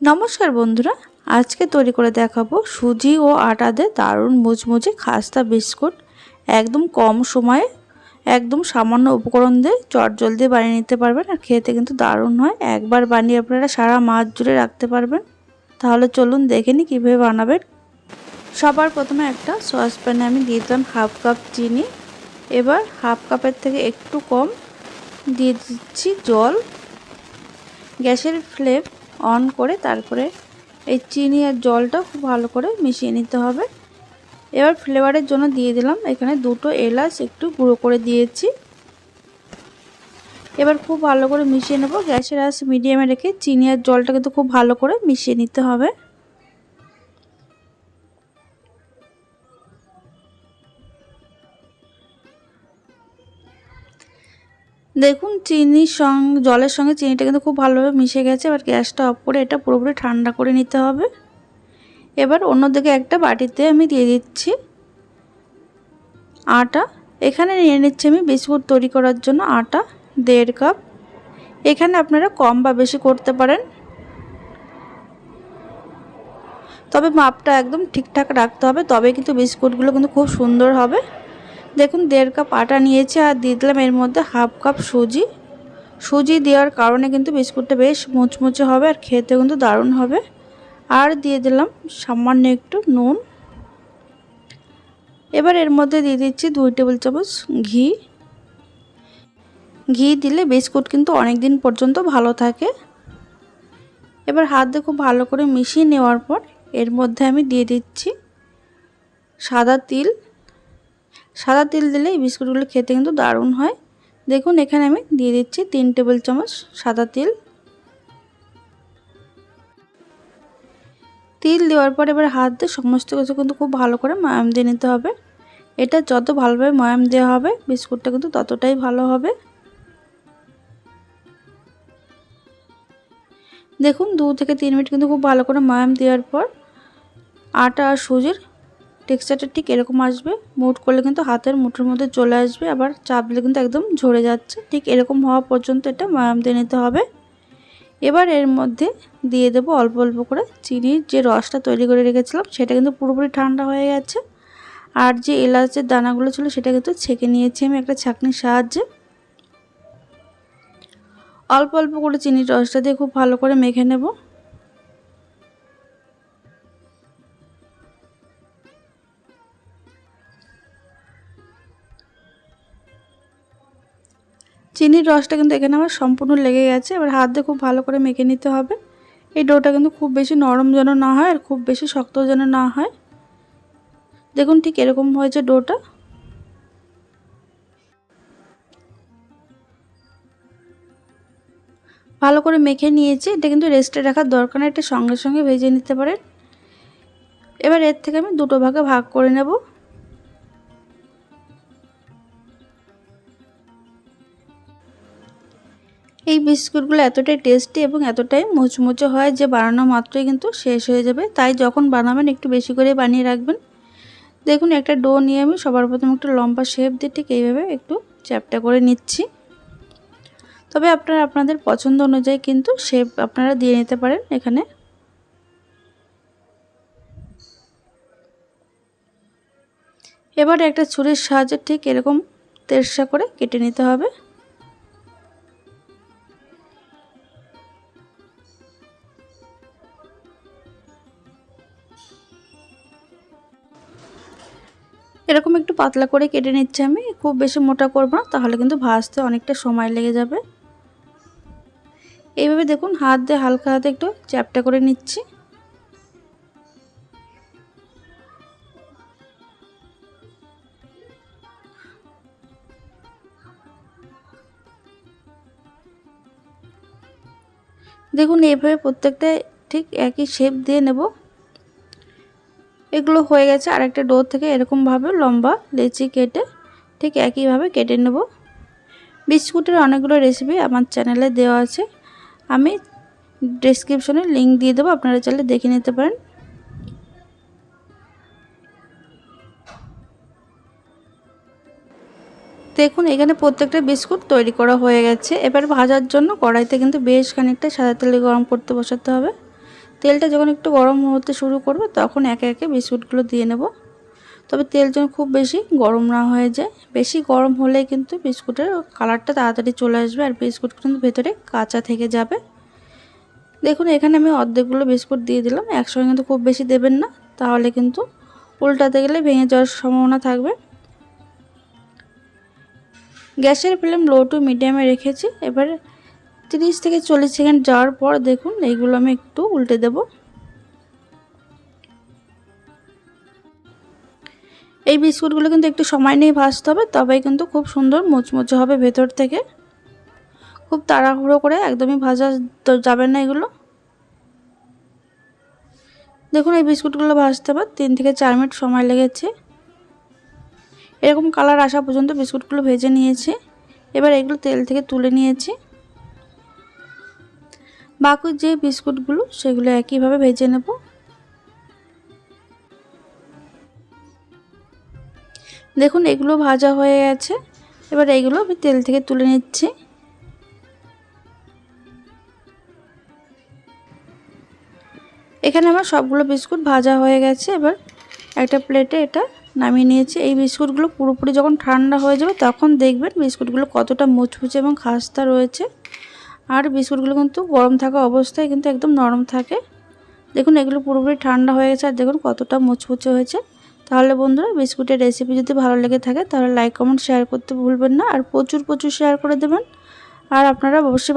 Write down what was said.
নমস্কার বন্ধুরা, আজকে তৈরি করে দেখাবো সুজি ও আটা দিয়ে দারুণ মুচমুচে খাস্তা বিস্কুট। একদম কম সময়ে, একদম সামান্য উপকরণ দিয়ে চটজলদি বানিয়ে নিতে পারবেন আর খেতে কিন্তু দারুণ হয়। একবার বানিয়ে আপনারা সারা মাস জুড়ে রাখতে পারবেন। তাহলে চলুন দেখে নিই কীভাবে বানাবেন। সবার প্রথমে একটা সসপ্যানে আমি দিয়ে দিলাম হাফ কাপ চিনি। এবার হাফ কাপের থেকে একটু কম দিয়ে দিচ্ছি জল। গ্যাসের ফ্লেম অন করে তারপরে এই চিনি আর জলটা খুব ভালো করে মিশিয়ে নিতে হবে। এবার ফ্লেভারের জন্য দিয়ে দিলাম। এখানে দুটো এলাচ একটু গুঁড়ো করে দিয়েছি। এবার খুব ভালো করে মিশিয়ে নেব। গ্যাসের আঁচ মিডিয়ামে রেখে চিনি আর জলটা কিন্তু খুব ভালো করে মিশিয়ে নিতে হবে। দেখুন চিনির সঙ্গে জলের সঙ্গে চিনিটা কিন্তু খুব ভালোভাবে মিশে গেছে, এবার গ্যাসটা অফ করে এটা পুরোপুরি ঠান্ডা করে নিতে হবে। এবার অন্যদিকে একটা বাটিতে আমি দিয়ে দিচ্ছি আটা। এখানে নিয়ে নিচ্ছি আমি বিস্কুট তৈরি করার জন্য আটা, দেড় কাপ। এখানে আপনারা কম বা বেশি করতে পারেন। তবে মাপটা একদম ঠিকঠাক রাখতে হবে তবে কিন্তু বিস্কুটগুলো কিন্তু খুব সুন্দর হবে। দেখুন, দেড় কাপ আটা নিয়েছি আর দিয়ে দিলাম এর মধ্যে হাফ কাপ সুজি। সুজি দেওয়ার কারণে কিন্তু বিস্কুটটা বেশ মুচমুচে হবে আর খেতে কিন্তু দারুণ হবে। আর দিয়ে দিলাম সামান্য একটু নুন। এবার এর মধ্যে দিয়ে দিচ্ছি দুই টেবিল চামচ ঘি। ঘি দিলে বিস্কুট কিন্তু অনেক দিন পর্যন্ত ভালো থাকে। এবার হাত দিয়ে খুব ভালো করে মিশিয়ে নেওয়ার পর এর মধ্যে আমি দিয়ে দিচ্ছি সাদা তিল। সাদা তিল দিলে এই বিস্কুটগুলো খেতে কিন্তু দারুণ হয়। দেখুন, এখানে আমি দিয়ে দিচ্ছি তিন টেবিল চামচ সাদা তিল। তিল দেওয়ার পর এবার হাত দিয়ে সমস্ত কিছু কিন্তু খুব ভালো করে ময়াম দিয়ে নিতে হবে। এটা যত ভালোভাবে ময়াম দেওয়া হবে, বিস্কুটটা কিন্তু ততটাই ভালো হবে। দেখুন, দু থেকে তিন মিনিট কিন্তু খুব ভালো করে ময়াম দেওয়ার পর আটা আর সুজির টেক্সচারটা ঠিক এরকম আসবে। মুট করলে কিন্তু হাতের মুঠোর মধ্যে চলে আসবে। আবার চাপ দিলে কিন্তু একদম ঝরে যাচ্ছে। ঠিক এরকম হওয়া পর্যন্ত এটা ময়াম দিয়ে নিতে হবে। এবার এর মধ্যে দিয়ে দেবো অল্প অল্প করে চিনির যে রসটা তৈরি করে রেখেছিলাম, সেটা কিন্তু পুরোপুরি ঠান্ডা হয়ে গেছে। আর যে এলাচের দানাগুলো ছিল, সেটা কিন্তু ছেঁকে নিয়েছি আমি একটা ছাঁকনির সাহায্যে। অল্প অল্প করে চিনির রসটা দিয়ে খুব ভালো করে মেখে নেব। চিনির রসটা কিন্তু এখানে আমার সম্পূর্ণ লেগে গেছে। এবার হাত দিয়ে খুব ভালো করে মেখে নিতে হবে। এই ডোটা কিন্তু খুব বেশি নরম যেন না হয় আর খুব বেশি শক্ত যেন না হয়। দেখুন ঠিক এরকম হয়েছে ডোটা। ভালো করে মেখে নিয়েছি। এটা কিন্তু রেস্টে রাখার দরকার নেই, এটা সঙ্গে সঙ্গে ভেজে নিতে পারেন। এবার এর থেকে আমি দুটো ভাগে ভাগ করে নেব। এই বিস্কুটগুলো এতটাই টেস্টি এবং এতটাই মুচমুচে হয় যে বানানো মাত্রই কিন্তু শেষ হয়ে যাবে। তাই যখন বানাবেন একটু বেশি করে বানিয়ে রাখবেন। দেখুন, একটা ডো নিয়ে আমি সবার প্রথমে একটু লম্বা শেপ দিয়ে ঠিক এইভাবে একটু চ্যাপটা করে নিচ্ছি। তবে আপনারা, আপনাদের পছন্দ অনুযায়ী কিন্তু শেপ আপনারা দিয়ে নিতে পারেন এখানে। এবার একটা ছুরির সাহায্যে ঠিক এরকম তেরসা করে কেটে নিতে হবে। এরকম একটু পাতলা করে কেটে নিচ্ছি আমি, খুব বেশি মোটা করব না, তাহলে কিন্তু ভাজতে অনেকটা সময় লেগে যাবে। এইভাবে দেখুন, হাত দিয়ে হালকা হাতে একটু চ্যাপটা করে নিচ্ছি। দেখুন, এইভাবে প্রত্যেকটা ঠিক একই শেপ দিয়ে নেব। এগুলো হয়ে গেছে। আরেকটা ডো থেকে এরকমভাবে লম্বা লেচি কেটে ঠিক একইভাবে কেটে নেব। বিস্কুটের অনেকগুলো রেসিপি আমার চ্যানেলে দেওয়া আছে। আমি ডিসক্রিপশনে লিঙ্ক দিয়ে দেবো, আপনারা চাইলে দেখে নিতে পারেন। দেখুন, এখানে প্রত্যেকটা বিস্কুট তৈরি করা হয়ে গেছে। এবার ভাজার জন্য কড়াইতে কিন্তু বেশ খানিকটা সাদা তেল গরম করতে বসাতে হবে। তেলটা যখন একটু গরম হতে শুরু করবে, তখন একে একে বিস্কুটগুলো দিয়ে নেব। তবে তেল যেন খুব বেশি গরম না হয়ে যায়, বেশি গরম হলে কিন্তু বিস্কুটের কালারটা তাড়াতাড়ি চলে আসবে আর বিস্কুট কিন্তু ভেতরে কাঁচা থেকে যাবে। দেখুন, এখানে আমি অর্ধেকগুলো বিস্কুট দিয়ে দিলাম, একসঙ্গে কিন্তু খুব বেশি দেবেন না। তাহলে কিন্তু উল্টাতে গেলে ভেঙে যাওয়ার সম্ভাবনা থাকবে। গ্যাসের ফ্লেম লো টু মিডিয়ামে রেখেছি, এবার তিরিশ থেকে চল্লিশ সেকেন্ড যাওয়ার পর দেখুন, এইগুলো আমি একটু উল্টে দেব। এই বিস্কুটগুলো কিন্তু একটু সময় নিয়ে ভাজতে হবে, তবেই কিন্তু খুব সুন্দর মুচমুচে হবে ভেতর থেকে। খুব তাড়াহুড়ো করে একদমই ভাজা যাবে না এগুলো। দেখুন, এই বিস্কুটগুলো ভাজতে আবার তিন থেকে চার মিনিট সময় লেগেছে। এরকম কালার আসা পর্যন্ত বিস্কুটগুলো ভেজে নিয়েছি। এবার এগুলো তেল থেকে তুলে নিয়েছি। বাকি যে বিস্কুটগুলো, সেগুলো একইভাবে ভেজে নেব। দেখুন, এগুলো ভাজা হয়ে গেছে। এবার এইগুলো আমি তেল থেকে তুলে নিচ্ছি। এখানে আমার সবগুলো বিস্কুট ভাজা হয়ে গেছে। এবার একটা প্লেটে এটা নামিয়ে নিয়েছি। এই বিস্কুটগুলো পুরোপুরি যখন ঠান্ডা হয়ে যাবে, তখন দেখবেন বিস্কুটগুলো কতটা মুচমুচে এবং খাস্তা রয়েছে। আর বিস্কুটগুলো কিন্তু গরম থাকা অবস্থায় কিন্তু একদম নরম থাকে। দেখুন, এগুলো পুরোপুরি ঠান্ডা হয়ে গেছে আর দেখুন কতটা মুচমুচে হয়েছে। তাহলে বন্ধুরা, বিস্কুটের রেসিপি যদি ভালো লেগে থাকে, তাহলে লাইক কমেন্ট শেয়ার করতে ভুলবেন না। আর প্রচুর প্রচুর শেয়ার করে দেবেন। আর আপনারা অবশ্যই